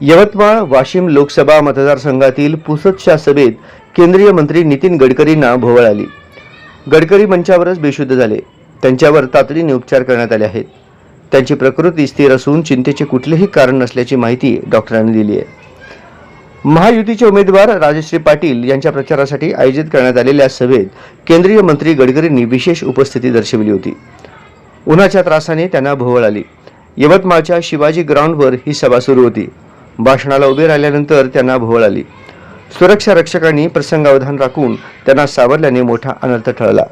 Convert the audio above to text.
यवतमाळ वाशिम लोकसभा मतदारसंघातील पुसदच्या सभेत केंद्रीय मंत्री नितीन गडकरींना भोवळ आली. गडकरी मंचावरच बेशुद्ध झाले. त्यांच्यावर तातडीने उपचार करण्यात आले आहेत. त्यांची प्रकृती स्थिर असून चिंतेचे कुठलेही कारण नसल्याची माहिती डॉक्टरांनी दिली आहे. महायुतीचे उमेदवार राजश्री पाटील यांच्या प्रचारासाठी आयोजित करण्यात आलेल्या सभेत केंद्रीय मंत्री गडकरींनी विशेष उपस्थिती दर्शवली होती. उन्हाच्या त्रासाने त्यांना भोवळ आली. यवतमाळच्या शिवाजी ग्राउंडवर ही सभा सुरू होती. भाषणाला उभे राहिल्यानंतर त्यांना भोवळ आली. सुरक्षा रक्षकांनी प्रसंगावधान राखून त्यांना सावरल्याने मोठा अनर्थ ठळला.